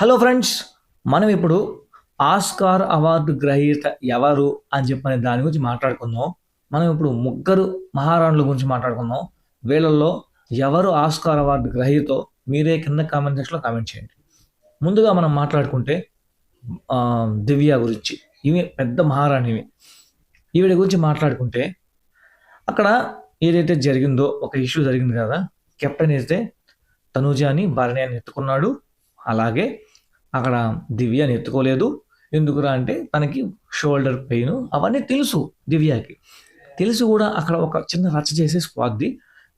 Hello friends మనం ఇప్పుడు Oscar award గ్రహీత ఎవరు అని చెప్పని దాని గురించి మాట్లాడుకుందాం. మనం ఇప్పుడు ముగ్గురు మహారాణుల గురించి మాట్లాడుకుందాం. వీళ్ళల్లో ఎవరు ఆస్కార్ అవార్డు గ్రహీతో మీరే కింద కామెంట్ సెక్షన్లో కామెంట్ చేయండి. ముందుగా మనం మాట్లాడుకుంటే దివ్య గురించి. ఈమె పెద్ద మహారాణి ఈవిడ గురించి మాట్లాడుకుంటే అక్కడ ఏదైతే జరిగిందో ఒక ఇష్యూ జరిగింది కదా కెప్టెన్ అయితే తనూజాని భార్య అని ఎత్తుకున్నాడు. అలాగే అక్కడ దివ్యని ఎత్తుకోలేదు. ఎందుకురా అంటే తనకి షోల్డర్ పెయిన్ అవన్నీ తెలుసు దివ్యకి. తెలిసి కూడా అక్కడ ఒక చిన్న రచ్చ చేసే పోద్ది.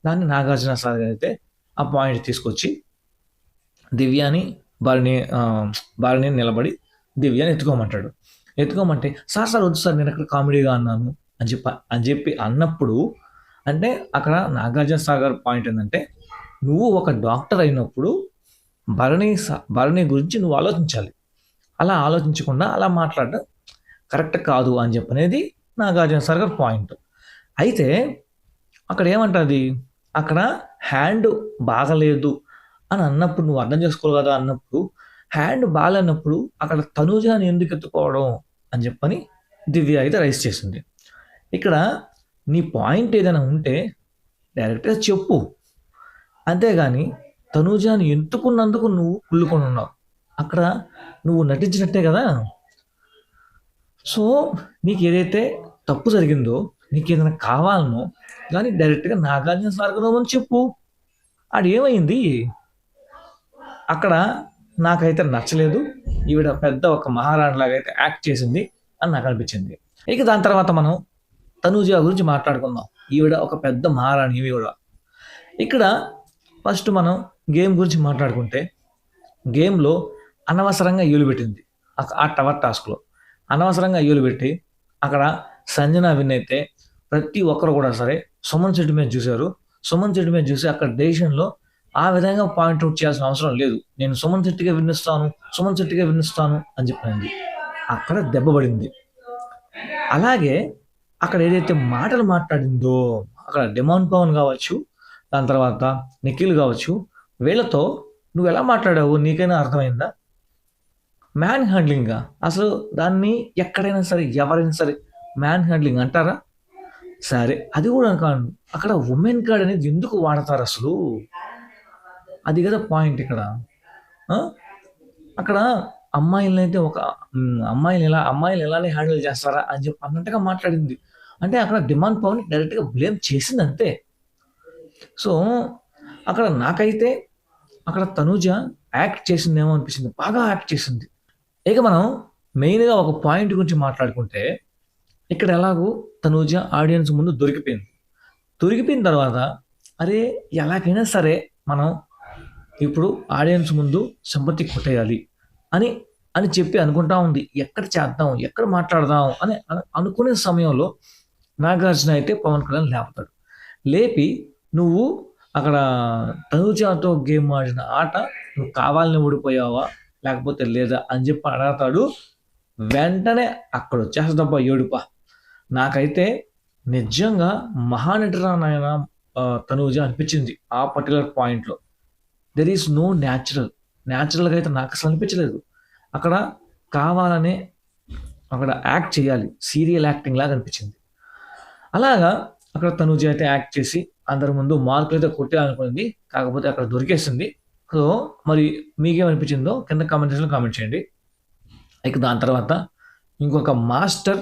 దాన్ని నాగార్జున సార్ అయితే ఆ పాయింట్ తీసుకొచ్చి దివ్యాని భార్యని భార్యని నిలబడి దివ్యాని ఎత్తుకోమంటాడు. ఎత్తుకోమంటే సార్ సార్ వద్దు సార్ నేను అక్కడ కామెడీగా అన్నాను అని చెప్పి అని చెప్పి అన్నప్పుడు అంటే అక్కడ నాగార్జున సాగర్ పాయింట్ ఏంటంటే నువ్వు ఒక డాక్టర్ అయినప్పుడు భరణి స- భరణి గురించి నువ్వు ఆలోచించాలి. అలా ఆలోచించకుండా అలా మాట్లాడడం కరెక్ట్ కాదు అని చెప్పనేది నాగార్జున సార్ గారి పాయింట్. అయితే అక్కడ ఏమంటుంది? అక్కడ హ్యాండ్ బాగలేదు అని అన్నప్పుడు నువ్వు అర్థం చేసుకోవాలి కదా అన్నప్పుడు హ్యాండ్ బాగాలేనప్పుడు అక్కడ తనుజాని ఎందుకు ఎత్తుకోవడం అని చెప్పని దివ్య అయితే రైస్ చేసింది. ఇక్కడ నీ పాయింట్ ఏదైనా ఉంటే డైరెక్ట్గా చెప్పు. అంతేగాని తనూజాని ఎంతుకున్నందుకు నువ్వు కుళ్ళుకొని ఉన్నావు. అక్కడ నువ్వు నటించినట్టే కదా? సో నీకు ఏదైతే తప్పు జరిగిందో నీకు ఏదైనా కావాలనో కానీ డైరెక్ట్గా నాగార్జున సార్గదం అని చెప్పు. ఆడు ఏమైంది అక్కడ నాకైతే నచ్చలేదు. ఈవిడ పెద్ద ఒక మహారాణి లాగా అయితే యాక్ట్ చేసింది అని నాకు అనిపించింది. ఇక దాని తర్వాత మనం తనూజ గురించి మాట్లాడుకుందాం. ఈవిడ ఒక పెద్ద మహారాణి ఈవిడ. ఇక్కడ ఫస్ట్ మనం గేమ్ గురించి మాట్లాడుకుంటే గేమ్లో అనవసరంగా ఈలు పెట్టింది. ఆ- టవర్ టాస్క్లో. అనవసరంగా ఈలు పెట్టి అక్కడ సంజన విన్ అయితే ప్రతి ఒక్కరు కూడా సరే సుమన్ చెట్టు మీద చూశారు. సుమన్ చెట్టు మీద చూసి అక్కడ డెసిషన్లో ఆ విధంగా పాయింట్ అవుట్ చేయాల్సిన అవసరం లేదు. నేను సుమన్ శెట్టిగా విన్నిస్తాను సుమన్ చెట్టుగా విన్నిస్తాను అని చెప్పింది అక్కడ దెబ్బపడింది అలాగే అక్కడ ఏదైతే మాటలు మాట్లాడిందో అక్కడ డిమాండ్ పవన్ కావచ్చు దాని తర్వాత నిఖిల్ కావచ్చు వీళ్ళతో నువ్వు ఎలా మాట్లాడావు? నీకైనా అర్థమైందా? మ్యాన్ హ్యాండ్లింగ్గా అసలు దాన్ని ఎక్కడైనా సరే ఎవరైనా సరే మ్యాన్ హ్యాండ్లింగ్ అంటారా? సరే అది కూడా కాదు. అక్కడ ఉమెన్ కార్డ్ అనేది ఎందుకు వాడతారు అసలు? అది కదా పాయింట్ ఇక్కడ. అక్కడ అమ్మాయిలని అయితే ఒక అమ్మాయిలు ఎలా అమ్మాయిలు ఎలానే హ్యాండిల్ చేస్తారా అని చెప్పి అన్నట్టుగా మాట్లాడింది. అంటే అక్కడ డిమాండ్ పవన్ డైరెక్ట్గా బ్లేమ్ చేసింది అంతే. సో అక్కడ నాకైతే అక్కడ తనూజ యాక్ట్ చేసిందేమో అనిపించింది బాగా యాక్ట్ చేసింది. ఇక మనం మెయిన్గా ఒక పాయింట్ గురించి మాట్లాడుకుంటే ఇక్కడ ఎలాగో తనూజ ఆడియన్స్ ముందు దొరికిపోయింది. దొరికిపోయిన తర్వాత అరే ఎలాగైనా సరే మనం ఇప్పుడు ఆడియన్స్ ముందు సంపత్తి కొట్టేయాలి అని అని చెప్పి అనుకుంటా ఉంది. ఎక్కడ చేద్దాం ఎక్కడ మాట్లాడదాం అని అనుకునే సమయంలో నాగార్జున అయితే పవన్ కళ్యాణ్ లేపుతాడు. లేపి నువ్వు అక్కడ తనుజాతో గేమ్ ఆడిన ఆట నువ్వు కావాలని ఓడిపోయావా? లేకపోతే లేదా? అని చెప్పి అడగతాడు. వెంటనే అక్కడ వచ్చేస్తుందబ్బా ఏడుపా. నాకైతే నిజంగా మహానటరా నాయన తనూజ అనిపించింది ఆ పర్టికులర్ పాయింట్లో. There is no natural. న్యాచురల్గా అయితే నాకు అసలు అనిపించలేదు. అక్కడ కావాలనే అక్కడ యాక్ట్ చేయాలి. సీరియల్ యాక్టింగ్ లాగా అనిపించింది. అలాగా అక్కడ తనూజ అయితే యాక్ట్ చేసి అందరి ముందు మార్కులు అయితే కొట్టేయాలనుకుంది. కాకపోతే అక్కడ దొరికేసింది. సో మరి మీకేమనిపించిందో కింద కామెంట్ సెక్షన్లో కామెంట్ చేయండి. ఇక దాని తర్వాత ఇంకొక మాస్టర్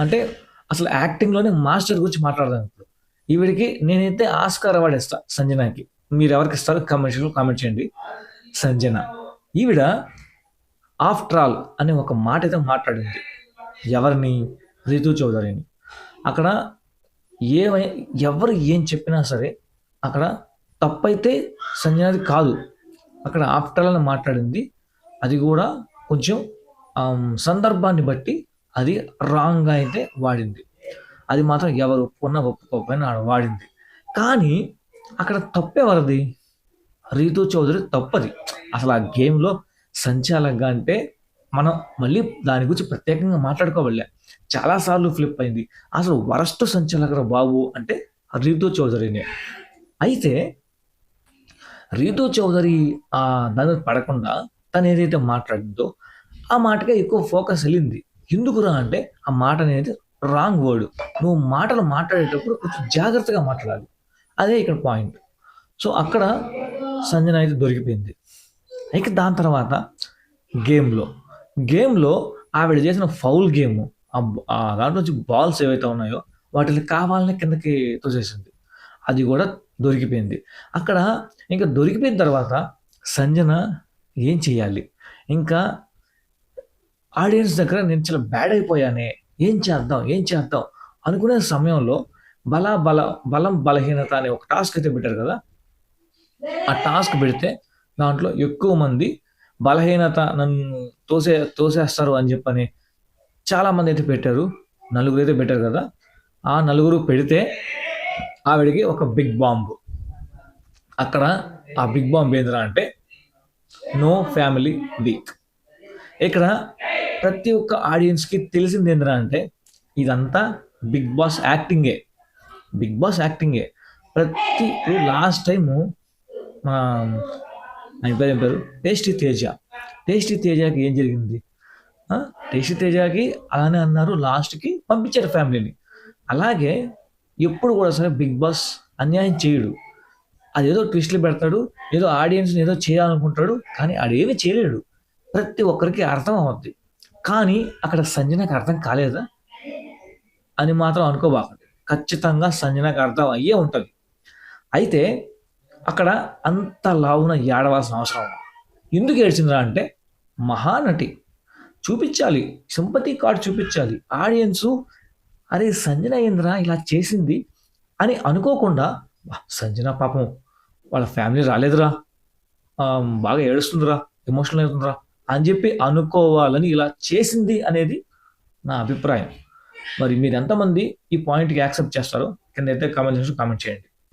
అంటే అసలు యాక్టింగ్లోనే మాస్టర్ గురించి మాట్లాడదాం ఇప్పుడు. ఈవిడికి నేనైతే ఆస్కార్ అవార్డు ఇస్తా సంజనాకి. మీరు ఎవరికి ఇస్తారో కామెంట్ సెక్షన్లో కామెంట్ చేయండి. సంజన. ఈవిడ ఆఫ్టర్ ఆల్ అనే ఒక మాట అయితే మాట్లాడింది. ఎవరిని? రితు చౌదరిని. అక్కడ ఏమై ఎవరు ఏం చెప్పినా సరే అక్కడ తప్పైతే సంజనాది కాదు. అక్కడ ఆప్టలని మాట్లాడింది. అది కూడా కొంచెం సందర్భాన్ని బట్టి అది రాంగ్గా అయితే వాడింది. అది మాత్రం ఎవరు ఒప్పుకున్నా ఒప్పుకోకపోయినా ఆడ వాడింది. కానీ అక్కడ తప్పెవరిది రీతు చౌదరి తప్పది. అసలు ఆ గేమ్లో సంచాలకంగా అంటే మనం మళ్ళీ దాని గురించి ప్రత్యేకంగా మాట్లాడుకోవాలి చాలాసార్లు ఫ్లిప్ అయింది. అసలు వరస్ట్ సంచలకర బాబు అంటే రీతు చౌదరినే. అయితే రీతు చౌదరి ఆ దాని పడకుండా తను ఏదైతే మాట్లాడిందో ఆ మాటకే ఎక్కువ ఫోకస్ వెళ్ళింది. ఎందుకురా అంటే ఆ మాట అనేది రాంగ్ వర్డ్. నువ్వు మాటలు మాట్లాడేటప్పుడు కొంచెం జాగ్రత్తగా మాట్లాడాలి. అదే ఇక్కడ పాయింట్. సో అక్కడ సంజన అయితే దొరికిపోయింది. ఇక దాని తర్వాత గేమ్లో. గేమ్లో ఆవిడ చేసిన ఫౌల్ గేమ్. ఆ దాంట్లో నుంచి బాల్స్ ఏవైతే ఉన్నాయో వాటిని కావాలనే కిందకి తోసేసింది. అది కూడా దొరికిపోయింది. అక్కడ ఇంకా దొరికిపోయిన తర్వాత సంజన ఏం చేయాలి ఇంకా ఆడియన్స్ దగ్గర నేను చాలా బ్యాడ్ అయిపోయానే ఏం చేద్దాం ఏం చేద్దాం అనుకునే సమయంలో బల బల బలం బలహీనత అనే ఒక టాస్క్ అయితే పెట్టారు కదా? ఆ టాస్క్ పెడితే దాంట్లో ఎక్కువ మంది బలహీనత నన్ను తోసే తోసేస్తారు అని చెప్పని చాలామంది అయితే పెట్టారు. నలుగురు అయితే పెట్టారు కదా. ఆ నలుగురు పెడితే ఆవిడకి ఒక బిగ్ బాంబు. అక్కడ ఆ బిగ్ బాంబు ఏంద్రా అంటే నో ఫ్యామిలీ వీక్ ఇక్కడ ప్రతి ఒక్క ఆడియన్స్కి తెలిసింది ఏంద్రా అంటే ఇదంతా బిగ్ బాస్ యాక్టింగే. బిగ్ బాస్ యాక్టింగే. ప్రతి లాస్ట్ టైము మన ఆయన పేరు పేరు? టేస్టీ తేజ. టేస్టీ తేజకి ఏం జరిగింది? రిషి తేజకి అలానే అన్నారు లాస్ట్కి పంపించారు ఫ్యామిలీని అలాగే ఎప్పుడు కూడా సరే బిగ్ బాస్ అన్యాయం చేయడు. అదేదో ట్విస్ట్లు పెడతాడు ఏదో ఆడియన్స్ని ఏదో చేయాలనుకుంటాడు కానీ ఆడేమీ చేయలేడు. ప్రతి ఒక్కరికి అర్థం అవుద్ది. కానీ అక్కడ సంజనకు అర్థం కాలేదా? అని మాత్రం అనుకోబాకండి. ఖచ్చితంగా సంజనకు అర్థం అయ్యే ఉంటుంది. అయితే అక్కడ అంత లావున ఏడవలసిన అవసరం ఎందుకు ఏడ్చిందిరా అంటే మహానటి చూపించాలి. సింపతి కార్డ్ చూపించాలి. ఆడియన్స్ అరే సంజన ఏంద్రా ఇలా చేసింది? అని అనుకోకుండా సంజన పాపం వాళ్ళ ఫ్యామిలీ రాలేదురా. బాగా ఏడుస్తుందిరా ఎమోషనల్ అవుతుందిరా అని చెప్పి అనుకోవాలని ఇలా చేసింది అనేది నా అభిప్రాయం. మరి మీరు ఎంతమంది ఈ పాయింట్కి యాక్సెప్ట్ చేస్తారో కింద అయితే కామెంట్ చేసి కామెంట్ చేయండి.